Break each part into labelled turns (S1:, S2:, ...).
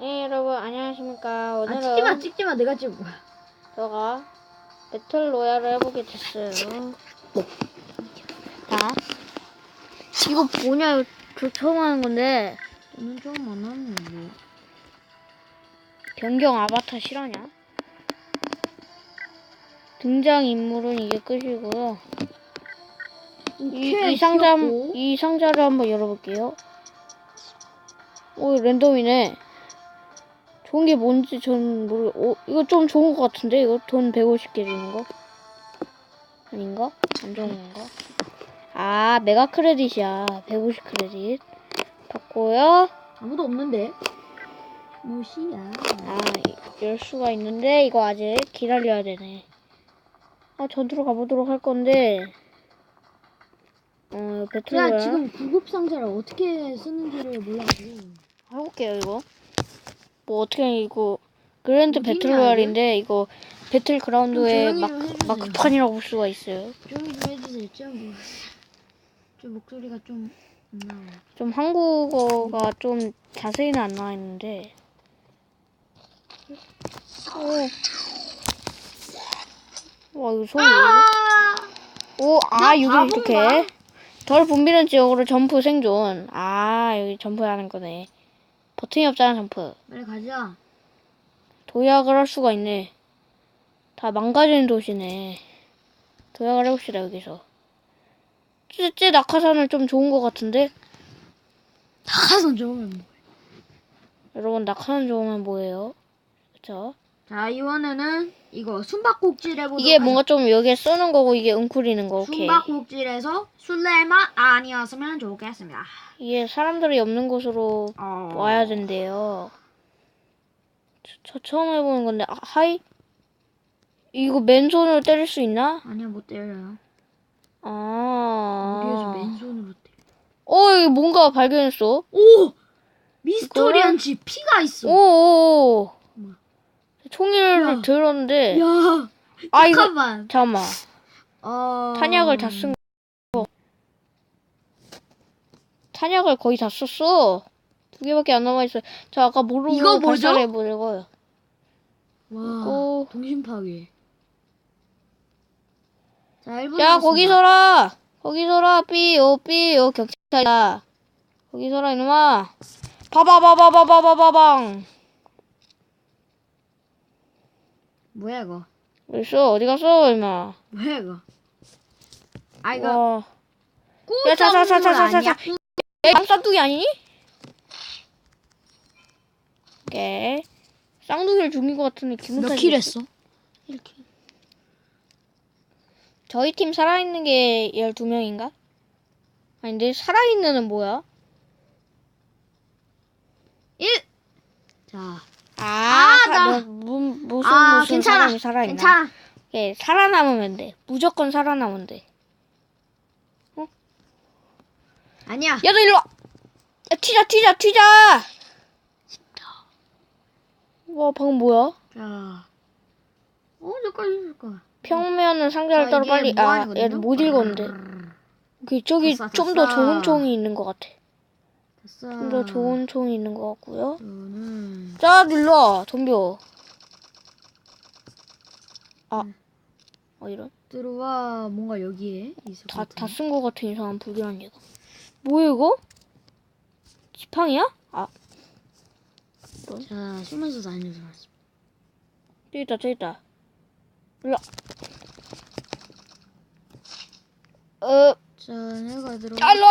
S1: 네 여러분 안녕하십니까.
S2: 아
S1: 오늘은
S2: 찍지 마 찍지 마. 내가 찍어
S1: 제가 배틀 로얄을 해보게 됐어요. 자 이거 뭐냐 저 처음 하는 건데.
S2: 오늘 좀 만났는데.
S1: 변경 아바타 실화냐? 등장 인물은 이게 끝이고요 이, 이 상자 이 상자를 한번 열어볼게요 오 랜덤이네. 좋은 게 뭔지 전 모르 오 이거 좀 좋은 것 같은데? 이거 돈 150개 주는 거? 아닌가? 안 좋은 건가? 아 메가 크레딧이야. 150 크레딧 받고요.
S2: 아무도 없는데. 무시야.
S1: 아, 이- 열 수가 있는데 이거 아직 기다려야 되네. 아, 전투로 가보도록 할 건데. 어, 배틀
S2: 야 지금 구급 상자를 어떻게 쓰는지를 몰라가지고
S1: 해볼게요 이거. 뭐 어떻게 이거 그랜드
S2: 어딨냐,
S1: 배틀 로얄인데 이거 배틀 그라운드의
S2: 좀
S1: 막
S2: 조용히 좀 해주세요.
S1: 막판이라고 볼 수가 있어요.
S2: 조용히 좀 해주세요 좀, 좀 목소리가 좀 안 나와
S1: 좀 한국어가 좀 자세히는 안 나와 있는데. 오. 와 이거 소리. 오, 아,
S2: 나
S1: 여기
S2: 바본가?
S1: 이렇게. 덜 붐비는 지역으로 점프 생존. 아, 여기 점프하는 거네. 버튼이 없잖아, 점프.
S2: 빨리 가자
S1: 도약을 할 수가 있네. 다 망가지는 도시네. 도약을 해봅시다, 여기서. 쯔쯔 낙하산은 좀 좋은 것 같은데?
S2: 다가선 좋으면 뭐.
S1: 여러분, 낙하산 좋으면 뭐예요? 그쵸?
S2: 자 이번에는 이거 숨바꼭질 해보도록
S1: 이게 뭔가 좀 여기에 쓰는 거고, 이게 웅크리는 거, 오케이.
S2: 숨바꼭질에서 술래만 아니었으면 좋겠습니다
S1: 이게 사람들이 없는 곳으로
S2: 어...
S1: 와야 된대요. 저, 저 처음 해보는 건데, 아, 하이? 이거 맨손으로 때릴 수 있나?
S2: 아니야 못 때려요
S1: 아.
S2: 우리에서 맨손으로 때려
S1: 어, 여기 뭔가 발견했어.
S2: 오! 미스터리한 집 피가 있어
S1: 오오오.
S2: 뭐야?
S1: 통일을
S2: 야.
S1: 들었는데 야아
S2: 잠깐만
S1: 잠깐만
S2: 어...
S1: 탄약을 다 쓴 거. 탄약을 거의 다 썼어. 두 개밖에 안 남아있어. 저 아까 모르고 발사해보는 거요.
S2: 와
S1: 이거...
S2: 동심 파괴.
S1: 자야 거기 서라. 거기 서라. 삐요 삐요 경찰이다. 거기 서라 이놈아. 봐봐 봐봐 봐봐 봐봐 방.
S2: 뭐야 이거
S1: 있어? 어디 갔어, 임마?
S2: 뭐야 이거 아 이거
S1: 와. 야, 자, 자, 자, 자, 자, 자? 자. 야, 쌍둥이 아니니? 오케이. 쌍둥이를 죽인 것 같은데 기분
S2: 몇
S1: 탓이
S2: 킬 했어?
S1: 이렇게. 저희 팀 살아있는 게 12명인가? 아닌데, 살아있는 은 뭐야?
S2: 1 자,
S1: 아,
S2: 아,
S1: 사,
S2: 나-
S1: 뭐, 무, 무슨
S2: 아
S1: 무슨
S2: 괜찮아
S1: 사람이 살아있나?
S2: 괜찮아
S1: 예, 살아남으면 돼. 무조건 살아남으면 돼.
S2: 아니야
S1: 야, 너 일로 와! 야, 튀자, 튀자, 튀자! 와, 방금 뭐야?
S2: 자 어, 잠깐 잠깐
S1: 평면은 상자를 따로 빨리, 아, 얘를 못 읽었는데. 그, 저기
S2: 됐어,
S1: 좀 더
S2: 됐어.
S1: 좋은 총이 있는 것 같아.
S2: 됐어
S1: 좀 더 좋은 총이 있는 것 같고요.
S2: 저는
S1: 자, 일로 와, 덤벼. 아,
S2: 음.
S1: 어, 이런.
S2: 들어와 뭔가 여기에 있을
S1: 다, 것다
S2: 같은데
S1: 쓴것 같은 이상한 불길한 얘가. 뭐야, 이거? 지팡이야? 아,
S2: 자 숨어서 다니면서 말씀
S1: 저기 있다, 저기 있다. 일로 와. 어,
S2: 자 내가 들어
S1: 아, 일로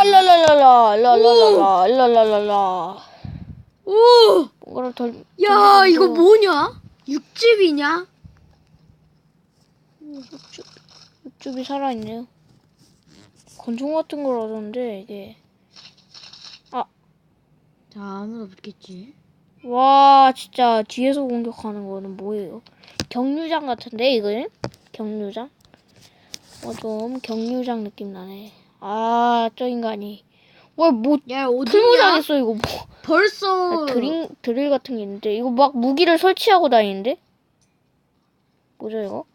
S1: 와.
S2: 오!
S1: 뭔가를 덜.
S2: 야
S1: 덜-
S2: 이거 뭐냐? 육즙이냐?
S1: 육즙, 육즙이 살아있네요. 권총 같은 걸 얻었는데, 이게.
S2: 자 아무도 없겠지
S1: 와, 진짜 뒤에서 공격하는 거는 뭐예요? 경류장 같은데, 이거는? 경류장? 어, 좀 경류장 느낌 나네. 아, 저 인간이. 와, 뭐,
S2: 야 어디냐?
S1: 풀무장했어, 이거 뭐.
S2: 벌써
S1: 아, 드링, 드릴 같은 게 있는데, 이거 막 무기를 설치하고 다니는데? 뭐죠, 이거?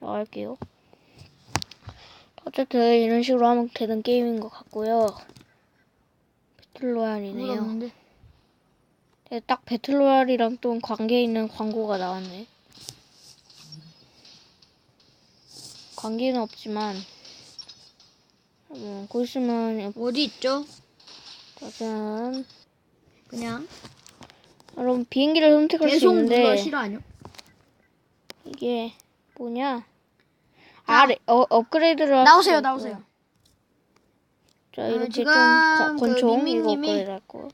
S1: 나갈게요. 어쨌든, 이런 식으로 하면 되는 게임인 것 같고요. 배틀로얄이네요. 네, 딱 배틀로얄이랑 좀 관계 있는 광고가 나왔네. 관계는 없지만, 음, 곧 있으면
S2: 어디 있죠?
S1: 짜잔.
S2: 그냥
S1: 여러분 비행기를 선택할 수 있는데? 이게 뭐냐? 아래 어, 업그레이드를 할
S2: 나오세요,
S1: 수
S2: 나오세요.
S1: 자
S2: 아,
S1: 이렇게
S2: 지금
S1: 좀 거-
S2: 그
S1: 권총 이거
S2: 밍밍님이
S1: 업그레이드 할 거.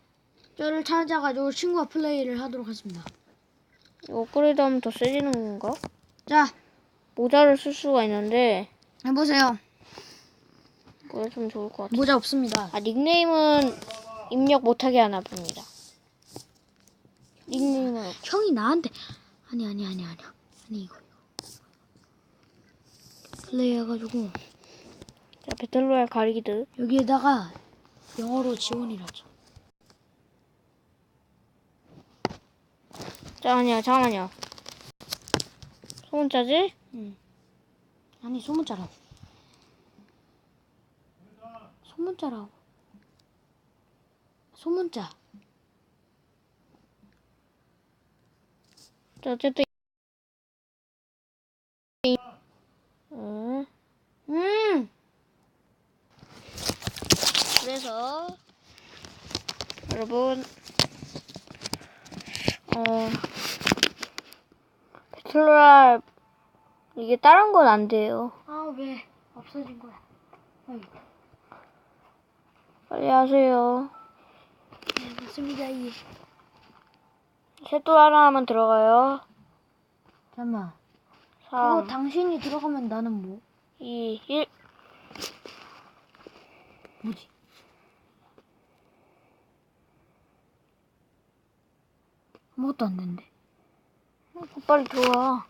S2: 저를 찾아가지고 친구와 플레이를 하도록 하겠습니다.
S1: 이거 업그레이드 하면 더 세지는 건가?
S2: 자,
S1: 모자를 쓸 수가 있는데
S2: 해보세요.
S1: 그게 좀 좋을 것 같아.
S2: 모자 없습니다.
S1: 아 닉네임은 입력 못하게 하나 봅니다. 닉네임은 없-
S2: 형이 나한테 아니 아니 아니 아니 아니 이거 플레이 해가지고
S1: 자 배틀로얄 가리기드.
S2: 여기에다가 영어로 지원이라죠.
S1: 자 아니야 잠깐만요. 소문자지?
S2: 응. 아니 소문자라고. 소문자라고. 소문자.
S1: 자 어쨌든 음.
S2: 음.
S1: 그래서 여러분 어 배틀로얄 이게 다른 건 안 돼요.
S2: 아 왜 없어진 거야? 여기.
S1: 빨리 하세요.
S2: 네, 맞습니다 이.
S1: 셋도 하나만 들어가요.
S2: 잠만. 그거
S1: 3,
S2: 당신이 들어가면 나는 뭐?
S1: 2, 1.
S2: 뭐지? 아무것도 안 된대.
S1: 빨리 들어와.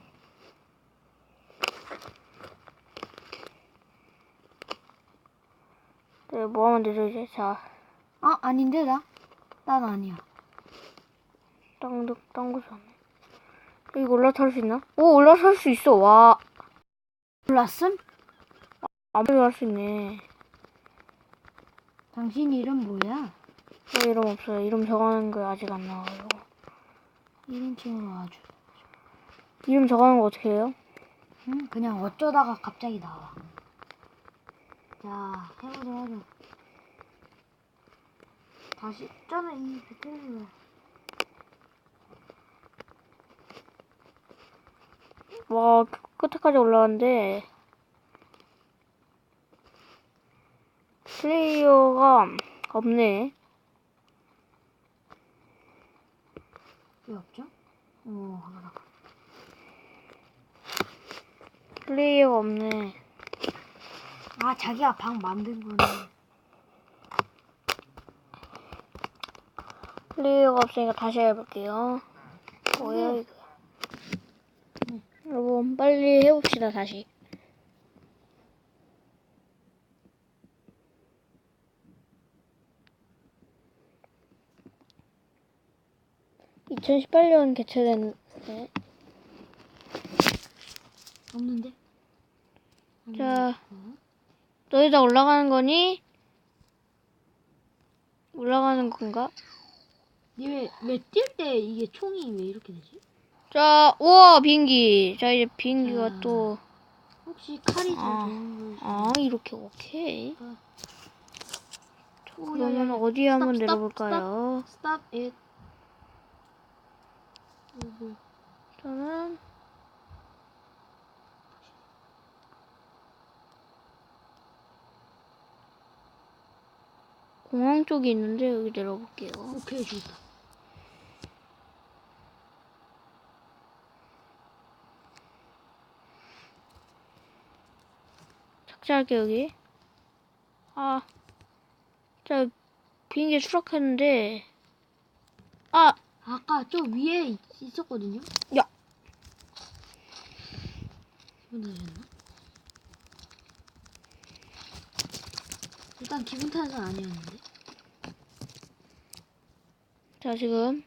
S1: 네, 뭐 하면 되죠, 이제? 자,
S2: 아 아닌데 나? 난 아니야.
S1: 땅, 땅 곳이 없네. 이거 올라탈 수 있나? 오, 올라탈 수 있어, 와.
S2: 몰랐음?
S1: 아무리 할수 있네.
S2: 당신 이름 뭐야?
S1: 저 이름 없어요. 이름 정하는 거 아직 안 나와요.
S2: 1인칭으로 아주.
S1: 이름 정하는 거 어떻게 해요?
S2: 응? 그냥 어쩌다가 갑자기 나와. 자, 해보자, 해보자. 다시, 저는 이 배틀을.
S1: 와, 끝- 끝에까지 올라왔는데, 플레이어가 없네.
S2: 왜 없죠? 오, 하나.
S1: 플레이어가 없네.
S2: 아, 자기가 방 만든 거네.
S1: 플레이어가 없으니까 다시 해볼게요. 뭐야, 이거. 여러분, 빨리 해봅시다, 다시. (2018년) 개최된 네.
S2: 없는데?
S1: 자 너희 다 올라가는 거니 올라가는 건가
S2: 니왜 왜뛸때 이게 총이 왜 이렇게 되지?
S1: 자 우와 비행기 자 이제 비행기가
S2: 아.
S1: 또
S2: 혹시 칼이 더
S1: 아. 아 이렇게 오케이
S2: 오,
S1: 그러면. 어디 한번
S2: 스탑, 스탑,
S1: 내려볼까요
S2: Stop it. 오, 뭐야.
S1: 저는 공항 쪽이 있는데 여기 내려볼게요
S2: 오케이, 좋다.
S1: 착지할게 여기 아 자 비행기 추락했는데 아
S2: 아까 저 위에 있- 있었거든요?
S1: 야.
S2: 기분 탓이었나? 일단 기분 탓은 아니었는데.
S1: 자 지금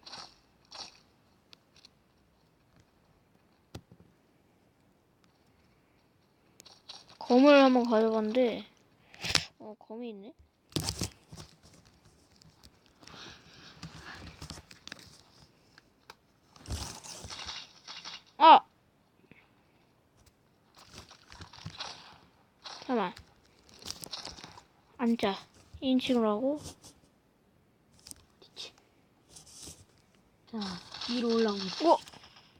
S1: 검을 한번 가져봤는데 어 검이 있네 아! 잠깐만. 앉아. 2인칭으로 하고.
S2: 자, 위로 올라오고.
S1: 어?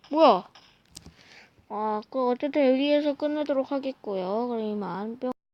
S1: 뭐야? 아, 그 어쨌든 여기에서 끝내도록 하겠고요. 그럼 이만 뿅.